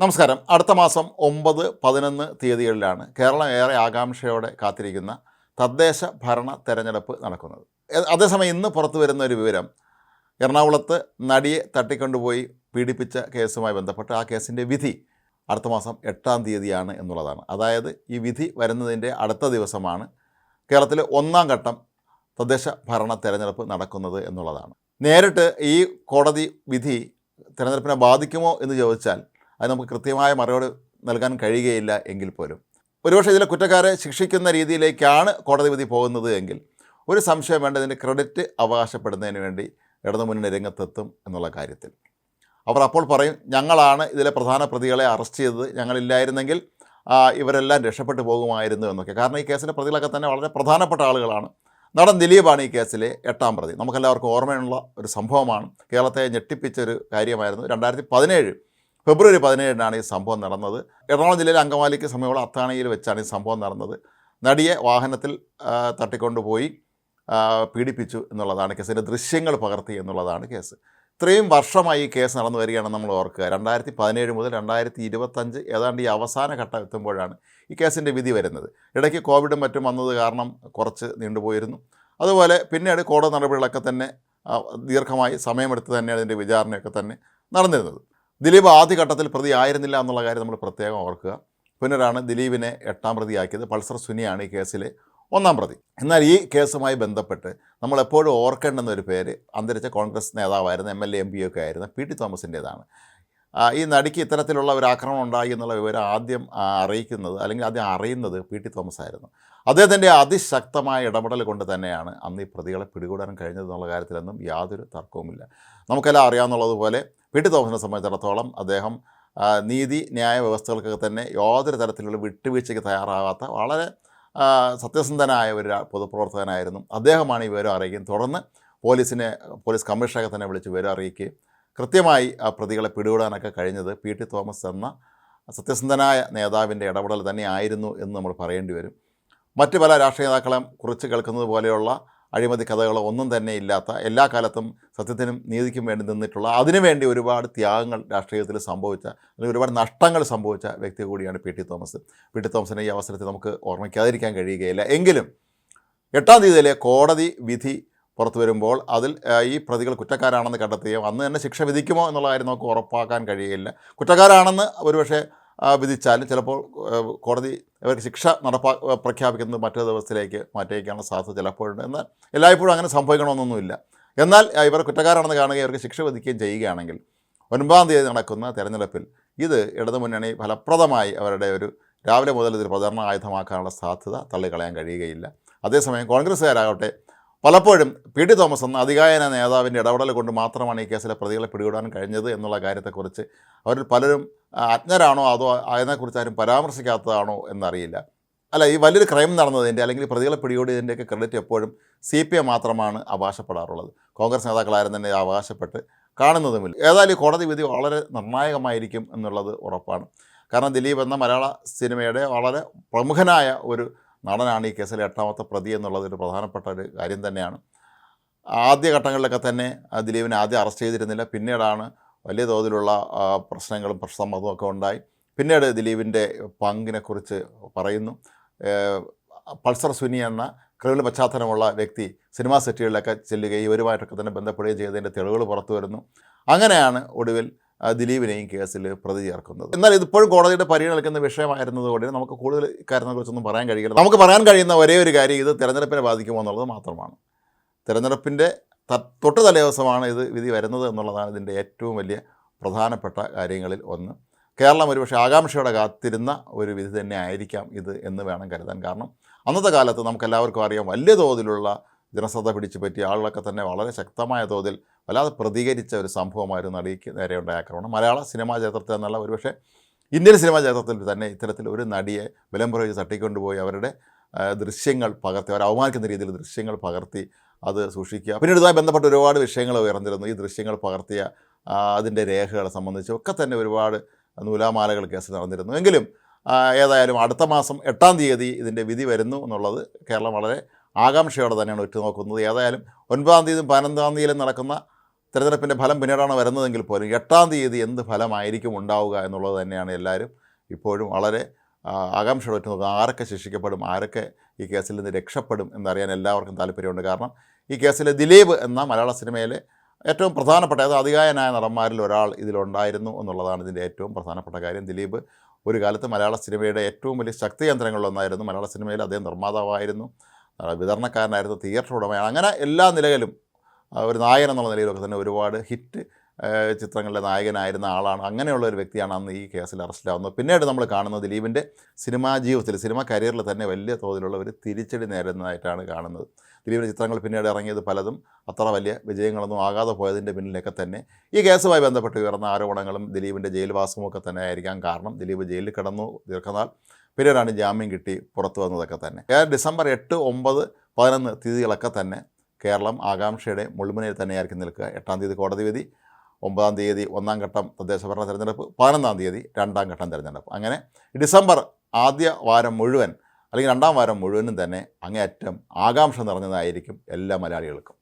നമസ്കാരം. അടുത്ത മാസം ഒമ്പത് പതിനൊന്ന് തീയതികളിലാണ് കേരളം ഏറെ ആകാംക്ഷയോടെ കാത്തിരിക്കുന്ന തദ്ദേശ ഭരണ തെരഞ്ഞെടുപ്പ് നടക്കുന്നത്. അതേസമയം ഇന്ന് പുറത്തു വരുന്ന ഒരു വിവരം എറണാകുളത്ത് നടിയെ തട്ടിക്കൊണ്ടുപോയി പീഡിപ്പിച്ച കേസുമായി ബന്ധപ്പെട്ട് ആ കേസിന്റെ വിധി അടുത്ത മാസം എട്ടാം തീയതിയാണ് എന്നുള്ളതാണ്. അതായത് ഈ വിധി വരുന്നതിന്റെ അടുത്ത ദിവസമാണ് കേരളത്തിലെ ഒന്നാം ഘട്ടം തദ്ദേശ ഭരണ തെരഞ്ഞെടുപ്പ് നടക്കുന്നത് എന്നുള്ളതാണ്. നേരിട്ട് ഈ കോടതി വിധി തെരഞ്ഞെടുപ്പിനെ ബാധിക്കുമോ എന്ന് ചോദിച്ചാൽ അത് നമുക്ക് കൃത്യമായ മറുപടി നൽകാൻ കഴിയുകയില്ല എങ്കിൽ പോലും. ഒരുപക്ഷെ ഇതിലെ കുറ്റക്കാരെ ശിക്ഷിക്കുന്ന രീതിയിലേക്കാണ് കോടതി വിധി പോകുന്നത് എങ്കിൽ ഒരു സംശയം വേണ്ട ഇതിന്റെ ക്രെഡിറ്റ് അവകാശപ്പെടുന്നതിന് വേണ്ടി ഇടതുമുന്നണി രംഗത്തെത്തും എന്നുള്ള കാര്യത്തിൽ. അവർ അപ്പോൾ പറയും ഞങ്ങളാണ് ഇതിലെ പ്രധാന പ്രതികളെ അറസ്റ്റ് ചെയ്തത്. ഞങ്ങളില്ലായിരുന്നെങ്കിൽ ഇവരെല്ലാം രക്ഷപ്പെട്ടു പോകുമായിരുന്നു എന്നൊക്കെ. കാരണം ഈ കേസിലെ പ്രതികളൊക്കെ തന്നെ വളരെ പ്രധാനപ്പെട്ട ആളുകളാണ്. നടൻ ദിലീപാണ് ഈ കേസിലെ എട്ടാം പ്രതി. നമുക്കെല്ലാവർക്കും ഓർമ്മയുള്ള ഒരു സംഭവമാണ്. കേരളത്തെ ഞെട്ടിപ്പിച്ച ഒരു കാര്യമായിരുന്നു. രണ്ടായിരത്തി പതിനേഴ് ഫെബ്രുവരി പതിനേഴിനാണ് ഈ സംഭവം നടന്നത്. എറണാകുളം ജില്ലയിലെ അങ്കമാലിക്ക് സമയമുള്ള അത്താണിയിൽ വെച്ചാണ് ഈ സംഭവം നടന്നത്. നടിയെ വാഹനത്തിൽ തട്ടിക്കൊണ്ടുപോയി പീഡിപ്പിച്ചു എന്നുള്ളതാണ് കേസിന്റെ ദൃശ്യങ്ങൾ പകർത്തി എന്നുള്ളതാണ് കേസ്. ഇത്രയും വർഷമായി ഈ കേസ് നടന്നു വരികയാണ് നമ്മൾ ഓർക്കുക. രണ്ടായിരത്തി പതിനേഴ് മുതൽ രണ്ടായിരത്തി ഇരുപത്തഞ്ച് ഏതാണ്ട് ഈ അവസാന ഘട്ടം എത്തുമ്പോഴാണ് ഈ കേസിന്റെ വിധി വരുന്നത്. ഇടയ്ക്ക് കോവിഡും മറ്റും വന്നത് കാരണം കുറച്ച് നീണ്ടുപോയിരുന്നു. അതുപോലെ പിന്നീട് കോടതി നടപടികളൊക്കെ തന്നെ ദീർഘമായി സമയമെടുത്ത് തന്നെയാണ് ഇതിന്റെ വിചാരണയൊക്കെ തന്നെ നടന്നിരുന്നത്. ദിലീപ് ആദ്യഘട്ടത്തിൽ പ്രതി ആയിരുന്നില്ല എന്നുള്ള കാര്യം നമ്മൾ പ്രത്യേകം ഓർക്കുക. പുനരാണ് ദിലീപിനെ എട്ടാം പ്രതിയാക്കിയത് പൾസർ സുനിയാണ് ഈ കേസിലെ ഒന്നാം പ്രതി. എന്നാൽ ഈ കേസുമായി ബന്ധപ്പെട്ട് നമ്മൾ എപ്പോഴും ഓർക്കേണ്ടുന്ന ഒരു പേര് അന്തരിച്ച കോൺഗ്രസ് നേതാവായിരുന്ന M L A M P ഒക്കെ ആയിരുന്ന പി ടി തോമസിന്റേതാണ്. ഈ നടിക്ക് ഇത്തരത്തിലുള്ള ഒരു ആക്രമണം ഉണ്ടായി എന്നുള്ള വിവരം ആദ്യം അറിയിക്കുന്നത് അല്ലെങ്കിൽ ആദ്യം അറിയുന്നത് പി ടി തോമസ് ആയിരുന്നു അദ്ദേഹത്തിന്റെ അതിശക്തമായ ഇടപെടൽ കൊണ്ട് തന്നെയാണ് അന്ന് ഈ പ്രതികളെ പിടികൂടാൻ കഴിഞ്ഞതെന്നുള്ള കാര്യത്തിലൊന്നും യാതൊരു തർക്കവുമില്ല. നമുക്കെല്ലാം അറിയാവുന്നതുപോലെ പി ടി തോമസിനെ സംബന്ധിച്ചിടത്തോളം അദ്ദേഹം നീതി ന്യായ വ്യവസ്ഥകൾക്കൊക്കെ തന്നെ യാതൊരു തരത്തിലുള്ള വിട്ടുവീഴ്ചയ്ക്ക് തയ്യാറാകാത്ത വളരെ സത്യസന്ധനായ ഒരു പൊതുപ്രവർത്തകനായിരുന്നു. അദ്ദേഹമാണ് ഈ വിവരം അറിയിക്കുന്നത്. തുടർന്ന് പോലീസിനെ പോലീസ് കമ്മീഷണറെ തന്നെ വിളിച്ച് വിവരം അറിയിക്കുകയും കൃത്യമായി ആ പ്രതികളെ പിടികൂടാനൊക്കെ കഴിഞ്ഞത് പി. ടി. തോമസ് എന്ന സത്യസന്ധനായ നേതാവിന്റെ ഇടപെടൽ തന്നെ ആയിരുന്നു എന്ന് നമ്മൾ പറയേണ്ടി വരും. മറ്റ് പല രാഷ്ട്രീയ നേതാക്കളെ കുറിച്ച് കേൾക്കുന്നത് പോലെയുള്ള അഴിമതി കഥകളോ ഒന്നും തന്നെ ഇല്ലാത്ത എല്ലാ കാലത്തും സത്യത്തിനും നീതിക്കും വേണ്ടി നിന്നിട്ടുള്ള അതിനുവേണ്ടി ഒരുപാട് ത്യാഗങ്ങൾ രാഷ്ട്രീയത്തിൽ സംഭവിച്ച അല്ലെങ്കിൽ ഒരുപാട് നഷ്ടങ്ങൾ സംഭവിച്ച വ്യക്തി കൂടിയാണ് P T Thomas. P T തോമസിനെ ഈ അവസരത്തിൽ നമുക്ക് ഓർമ്മിക്കാതിരിക്കാൻ കഴിയുകയില്ല. എങ്കിലും എട്ടാം തീയതിയിലെ കോടതി വിധി പുറത്തു വരുമ്പോൾ അതിൽ ഈ പ്രതികൾ കുറ്റക്കാരാണെന്ന് കണ്ടെത്തുകയും അന്ന് തന്നെ ശിക്ഷ വിധിക്കുമോ എന്നുള്ള കാര്യം നമുക്ക് ഉറപ്പാക്കാൻ കഴിയുകയില്ല കുറ്റക്കാരാണെന്ന് ഒരുപക്ഷെ വിധിച്ചാലും ചിലപ്പോൾ കോടതി ഇവർക്ക് ശിക്ഷ നടപ്പാ പ്രഖ്യാപിക്കുന്നത് മറ്റൊരു ദിവസത്തിലേക്ക് മാറ്റിയേക്കാനുള്ള സാധ്യത ചിലപ്പോഴുണ്ട്. എന്നാൽ എല്ലായ്പ്പോഴും അങ്ങനെ സംഭവിക്കണമെന്നൊന്നുമില്ല. എന്നാൽ ഇവർ കുറ്റക്കാരാണെന്ന് കാണുകയും ഇവർക്ക് ശിക്ഷ വിധിക്കുകയും ചെയ്യുകയാണെങ്കിൽ ഒൻപതാം തീയതി നടക്കുന്ന തെരഞ്ഞെടുപ്പിൽ ഇത് ഇടതുമുന്നണി ഫലപ്രദമായി അവരുടെ ഒരു രാവിലെ മുതൽ ഇതൊരു പ്രചരണ ആയുധമാക്കാനുള്ള സാധ്യത തള്ളിക്കളയാൻ കഴിയുകയില്ല. അതേസമയം കോൺഗ്രസ്സുകാരാകട്ടെ പലപ്പോഴും പി ടി തോമസ് എന്ന അധികായന നേതാവിന്റെ ഇടപെടൽ കൊണ്ട് മാത്രമാണ് ഈ കേസിലെ പ്രതികളെ പിടികൂടാൻ കഴിഞ്ഞത് എന്നുള്ള കാര്യത്തെക്കുറിച്ച് അവരിൽ പലരും അജ്ഞരാണോ അതോ അതിനെക്കുറിച്ച് ആരും പരാമർശിക്കാത്തതാണോ എന്നറിയില്ല. അല്ല ഈ വലിയൊരു ക്രൈം നടന്നതിന്റെ അല്ലെങ്കിൽ പ്രതികളെ പിടികൂടിയതിന്റെയൊക്കെ ക്രെഡിറ്റ് എപ്പോഴും സി പി എം മാത്രമാണ് അവകാശപ്പെടാറുള്ളത്. കോൺഗ്രസ് നേതാക്കളാരും തന്നെ അവകാശപ്പെട്ട് കാണുന്നതുമില്ല. ഏതായാലും ഈ കോടതി വിധി വളരെ നിർണായകമായിരിക്കും എന്നുള്ളത് ഉറപ്പാണ്. കാരണം ദിലീപ് എന്ന മലയാള സിനിമയുടെ വളരെ പ്രമുഖനായ ഒരു നടനാണ് ഈ കേസിലെ എട്ടാമത്തെ പ്രതി എന്നുള്ളത് ഒരു പ്രധാനപ്പെട്ട ഒരു കാര്യം തന്നെയാണ്. ആദ്യ ഘട്ടങ്ങളിലൊക്കെ തന്നെ ദിലീപിനെ ആദ്യം അറസ്റ്റ് ചെയ്തിരുന്നില്ല. പിന്നീടാണ് വലിയ തോതിലുള്ള പ്രശ്നങ്ങളും പ്രസമ്മതവും ഒക്കെ ഉണ്ടായി. പിന്നീട് ദിലീപിന്റെ പങ്കിനെക്കുറിച്ച് പറയുന്നു. പൾസർ സുനി എന്ന ക്രിമിനൽ പശ്ചാത്തലമുള്ള വ്യക്തി സിനിമാ സെറ്റുകളിലൊക്കെ ചെല്ലുകയും ഇവരുമായിട്ടൊക്കെ തന്നെ ബന്ധപ്പെടുകയും ചെയ്തതിന്റെ തെളിവുകൾ പുറത്തു വരുന്നു. അങ്ങനെയാണ് ഒടുവിൽ ദിലീപിനെയും കേസിൽ പ്രതി ചേർക്കുന്നത്. എന്നാൽ ഇതിപ്പോഴും കോടതിയുടെ പരിഗണിക്കുന്ന വിഷയമായിരുന്നതുകൊണ്ട് നമുക്ക് കൂടുതൽ കാര്യങ്ങളെക്കുറിച്ചൊന്നും പറയാൻ കഴിയില്ല. നമുക്ക് പറയാൻ കഴിയുന്ന ഒരേ ഒരു കാര്യം ഇത് തിരഞ്ഞെടുപ്പിനെ ബാധിക്കുമോ എന്നുള്ളത് മാത്രമാണ്. തിരഞ്ഞെടുപ്പിന്റെ തൊട്ട് തലേ ദിവസമാണ് ഇത് വിധി വരുന്നത് എന്നുള്ളതാണ് ഇതിന്റെ ഏറ്റവും വലിയ പ്രധാനപ്പെട്ട കാര്യങ്ങളിൽ ഒന്ന്. കേരളം ഒരുപക്ഷെ ആകാംക്ഷയോടെ കാത്തിരുന്ന ഒരു വിധി തന്നെ ആയിരിക്കാം ഇത് എന്ന് വേണം കരുതാൻ കാരണം അന്നത്തെ കാലത്ത് നമുക്കെല്ലാവർക്കും അറിയാം വലിയ തോതിലുള്ള ജനശ്രദ്ധ പിടിച്ചു പറ്റിയ ആളുകളൊക്കെ തന്നെ വളരെ ശക്തമായ തോതിൽ വല്ലാതെ പ്രതികരിച്ച ഒരു സംഭവമായിരുന്നു നടിക്ക് നേരെയുണ്ടായ ആക്രമണം. മലയാള സിനിമാ ചരിത്രത്തിൽ എന്നുള്ള ഒരുപക്ഷെ ഇന്ത്യൻ സിനിമാ ചരിത്രത്തിൽ തന്നെ ഇത്തരത്തിൽ ഒരു നടിയെ വിലം പ്രയോഗിച്ച് തട്ടിക്കൊണ്ടുപോയി അവരുടെ ദൃശ്യങ്ങൾ പകർത്തി അവരെ അവമാനിക്കുന്ന രീതിയിൽ ദൃശ്യങ്ങൾ പകർത്തി അത് സൂക്ഷിക്കുക. പിന്നീട് ഇതുമായി ബന്ധപ്പെട്ട് ഒരുപാട് വിഷയങ്ങൾ ഉയർന്നിരുന്നു. ഈ ദൃശ്യങ്ങൾ പകർത്തിയ അതിന്റെ രേഖകളെ സംബന്ധിച്ച് ഒക്കെ തന്നെ ഒരുപാട് നൂലാമാലകൾ കേസ് നടന്നിരുന്നു. എങ്കിലും ഏതായാലും അടുത്ത മാസം എട്ടാം തീയതി ഇതിന്റെ വിധി വരുന്നു എന്നുള്ളത് കേരളം വളരെ ആകാംക്ഷയോടെ തന്നെയാണ് ഉറ്റുനോക്കുന്നത് ഏതായാലും ഒൻപതാം തീയതിയും പതിനൊന്നാം തീയതിയിലും നടക്കുന്ന തിരഞ്ഞെടുപ്പിന്റെ ഫലം പിന്നീടാണ് വരുന്നതെങ്കിൽ പോലും എട്ടാം തീയതി എന്ത് ഫലമായിരിക്കും ഉണ്ടാവുക എന്നുള്ളത് തന്നെയാണ് എല്ലാവരും ഇപ്പോഴും വളരെ ആകാംക്ഷയോടെ നോക്കുക ആരൊക്കെ ശിക്ഷിക്കപ്പെടും? ആരൊക്കെ ഈ കേസിൽ നിന്ന് രക്ഷപ്പെടും എന്നറിയാൻ എല്ലാവർക്കും താല്പര്യമുണ്ട്. കാരണം ഈ കേസിലെ ദിലീപ് എന്ന മലയാള സിനിമയിലെ ഏറ്റവും പ്രധാനപ്പെട്ട അതായത് അതികായനായ നടന്മാരിൽ ഒരാൾ ഇതിലുണ്ടായിരുന്നു എന്നുള്ളതാണ് ഇതിന്റെ ഏറ്റവും പ്രധാനപ്പെട്ട കാര്യം. ദിലീപ് ഒരു കാലത്ത് മലയാള സിനിമയുടെ ഏറ്റവും വലിയ ശക്തി കേന്ദ്രങ്ങളിലൊന്നായിരുന്നു മലയാള സിനിമയിൽ അദ്ദേഹം നിർമ്മാതാവായിരുന്നു. വിതരണക്കാരനായിരുന്നു തിയേറ്റർ ഉടമയാണ്. അങ്ങനെ എല്ലാ നിലയിലും ഒരു നായകൻ എന്നുള്ള നിലയിലൊക്കെ തന്നെ ഒരുപാട് ഹിറ്റ് ചിത്രങ്ങളിലെ നായകനായിരുന്ന ആളാണ്. അങ്ങനെയുള്ള ഒരു വ്യക്തിയാണ് അന്ന് ഈ കേസിൽ അറസ്റ്റിലാവുന്നത്. പിന്നീട് നമ്മൾ കാണുന്നത് ദിലീപിന്റെ സിനിമാ ജീവിതത്തിൽ സിനിമാ കരിയറിൽ തന്നെ വലിയ തോതിലുള്ള ഒരു തിരിച്ചടി നേരിടുന്നതായിട്ടാണ് കാണുന്നത്. ദിലീപിന്റെ ചിത്രങ്ങൾ പിന്നീട് ഇറങ്ങിയത് പലതും അത്ര വലിയ വിജയങ്ങളൊന്നും ആകാതെ പോയതിന്റെ പിന്നിലൊക്കെ തന്നെ ഈ കേസുമായി ബന്ധപ്പെട്ട് ഉയർന്ന ആരോപണങ്ങളും ദിലീപിന്റെ ജയിൽവാസവും ഒക്കെ തന്നെ ആയിരിക്കാം കാരണം. ദിലീപ് ജയിലിൽ കിടന്നു ദീർഘനാൾ. പിന്നീടാണ് ജാമ്യം കിട്ടി പുറത്തു വന്നതൊക്കെ തന്നെ. ഡിസംബർ എട്ട് ഒമ്പത് പതിനൊന്ന് തീയതികളൊക്കെ തന്നെ കേരളം ആകാംക്ഷയുടെ മുൾമുനയിൽ തന്നെയായിരിക്കും നിൽക്കുക. എട്ടാം തീയതി കോടതി വിധി ഒമ്പതാം തീയതി ഒന്നാം ഘട്ടം തദ്ദേശ ഭരണ തെരഞ്ഞെടുപ്പ് പതിനൊന്നാം തീയതി രണ്ടാം ഘട്ടം തിരഞ്ഞെടുപ്പ്. അങ്ങനെ ഡിസംബർ ആദ്യ വാരം മുഴുവൻ അല്ലെങ്കിൽ രണ്ടാം വാരം മുഴുവനും തന്നെ അങ്ങേയറ്റം ആകാംക്ഷ നിറഞ്ഞതായിരിക്കും എല്ലാ മലയാളികൾക്കും.